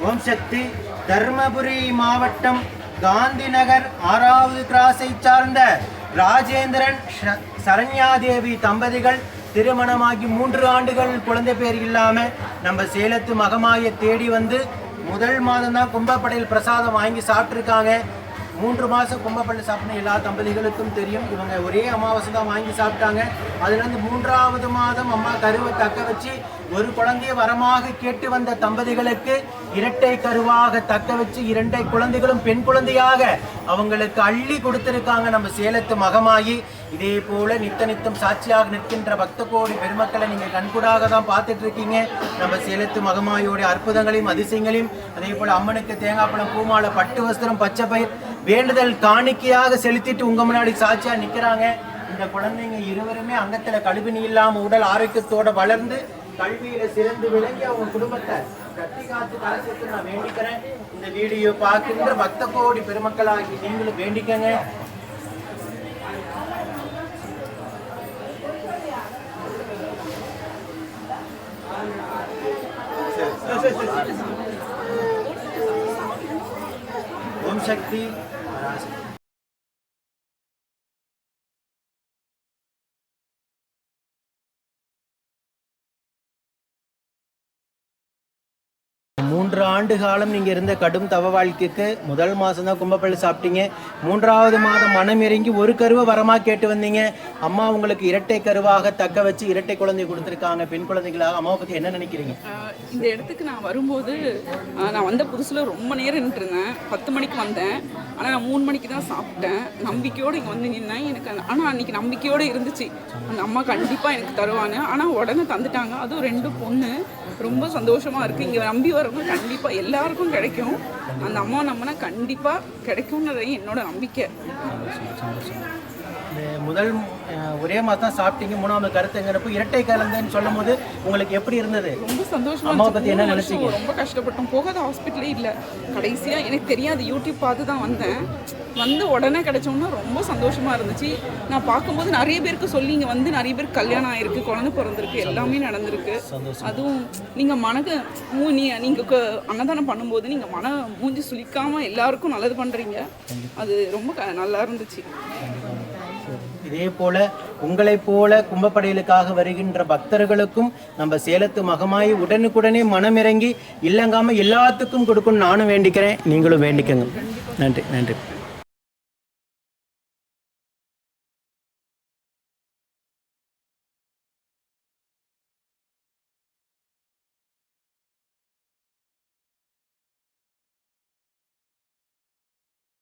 ஓம் சக்தி. தர்மபுரி மாவட்டம் காந்தி நகர் ஆறாவது கிராஸை சார்ந்த ராஜேந்திரன் சரண்யாதேவி தம்பதிகள் திருமணமாகி மூன்று ஆண்டுகள் குழந்தை பேர் இல்லாமல் நம்ம சேலத்து மகமாயை தேடி வந்து முதல் மாதம் தான் கும்பப்படையில் பிரசாதம் வாங்கி சாப்பிட்ருக்காங்க மூன்று மாதம் கும்பப்பள்ளி சாப்பிட்ற எல்லா தம்பதிகளுக்கும் தெரியும். இவங்க ஒரே அமாவாசை தான் வாங்கி சாப்பிட்டாங்க. அதுலேருந்து மூன்றாவது மாதம் அம்மா கருவை தக்க வச்சு ஒரு குழந்தையை வரமாக கேட்டு வந்த தம்பதிகளுக்கு இரட்டை கருவாக தக்க வச்சு இரண்டை குழந்தைகளும் பெண் குழந்தையாக அவங்களுக்கு அள்ளி கொடுத்திருக்காங்க. நம்ம சேலத்து மகமாயி. இதே போல நித்த நித்தம் சாட்சியாக நிற்கின்ற பக்த கோடி பெருமக்களை நீங்கள் கண்கூடாக தான் பார்த்துட்டு இருக்கீங்க நம்ம சேலத்து மகமாயோடைய அற்புதங்களையும் அதிசயங்களையும் அதே போல அம்மனுக்கு தேங்காய் பழம் பூமாலை பட்டு வஸ்திரம் பச்சை பயிர் வேண்டுதல் காணிக்கையாக செலுத்திட்டு உங்க முன்னாடி சாட்சியா நிக்கிறாங்க. இந்த குழந்தைங்க இருவருமே அங்கத்துல கழுவினி இல்லாம உடல் ஆரோக்கியத்தோட வளர்ந்து கல்வியில சிறந்து விளங்கி அவங்க குடும்பத்தை கட்டி காத்து கலசத்து நான் வேண்டிக்கிறேன். இந்த வீடியோ பார்க்கின்ற பக்த கோடி பெருமக்களாகி நீங்களும் வேண்டிக்கங்க. ஓம் சக்தி শক্তি மூன்று ஆண்டு காலம் நீங்கள் இருந்த கடும் தவ வாழ்க்கைக்கு முதல் மாதம் தான் கும்பப்பள்ளி சாப்பிட்டீங்க. மூன்றாவது மாதம் மனம் இறங்கி ஒரு கருவை வரமா கேட்டு வந்தீங்க. அம்மா உங்களுக்கு இரட்டை கருவாக தக்க வச்சு இரட்டை குழந்தை கொடுத்துருக்காங்க. பெண் குழந்தைகளாக அம்மாவை பற்றி என்ன நினைக்கிறீங்க? இந்த இடத்துக்கு நான் வரும்போது நான் வந்த புதுசில் ரொம்ப நேரம் நின்றுருந்தேன் பத்து மணிக்கு வந்தேன். ஆனால் நான் மூணு மணிக்கு தான் சாப்பிட்டேன். நம்பிக்கையோடு இங்கே வந்து நின்னேன். எனக்கு ஆனால் அன்றைக்கி நம்பிக்கையோடு இருந்துச்சு. அந்த அம்மா கண்டிப்பாக எனக்கு தருவாங்க ஆனால் உடனே தந்துட்டாங்க. அதுவும் ரெண்டு பொண்ணு. ரொம்ப சந்தோஷமாக இருக்குது இங்கே நம்பி வரவங்க கண்டிப்பாக எல்லாருக்கும் கிடைக்கும். அந்த அம்மா நம்பினா கண்டிப்பாக கிடைக்கும்ன்றது என்னோட நம்பிக்கை. முதல் ஒரே மாதம் தான் சாப்பிட்டீங்க. மூணாவது கருத்துங்கிறப்போ இரட்டை கலந்தேன்னு சொல்லும் போது உங்களுக்கு எப்படி இருந்தது? ரொம்ப சந்தோஷமா இருந்துச்சு. பத்தி என்ன நினைச்சீங்க? ரொம்ப கஷ்டப்பட்டோம். போகாத ஹாஸ்பிட்டலே இல்லை. கடைசியா எனக்கு தெரியாது. யூடியூப் பார்த்து தான் வந்தேன். வந்து உடனே கிடைச்சோன்னா ரொம்ப சந்தோஷமா இருந்துச்சு. நான் பார்க்கும்போது நிறைய பேருக்கு சொல்லி இங்க வந்து நிறைய பேருக்கு கல்யாணம் ஆயிருக்கு குழந்தை பிறந்திருக்கு எல்லாமே நடந்திருக்கு. அதுவும் நீங்க மனது மூ நீ நீங்க க- அன்னதானம் பண்ணும்போது நீங்க மன மூஞ்சி சுளிக்காம எல்லாருக்கும் நல்லது பண்றீங்க. அது ரொம்ப க- நல்லா இருந்துச்சு. இதே போல உங்களைப் போல கும்பப்படையலுக்காக வருகின்ற பக்தர்களுக்கும் நம்ம சேலத்து மகமாயி உடனுக்குடனே மனமிறங்கி இல்லங்காம எல்லாத்துக்கும் கொடுக்கணும்னு நானும் வேண்டிக்கிறேன். நீங்களும் வேண்டிக்கங்க. நன்றி நன்றி.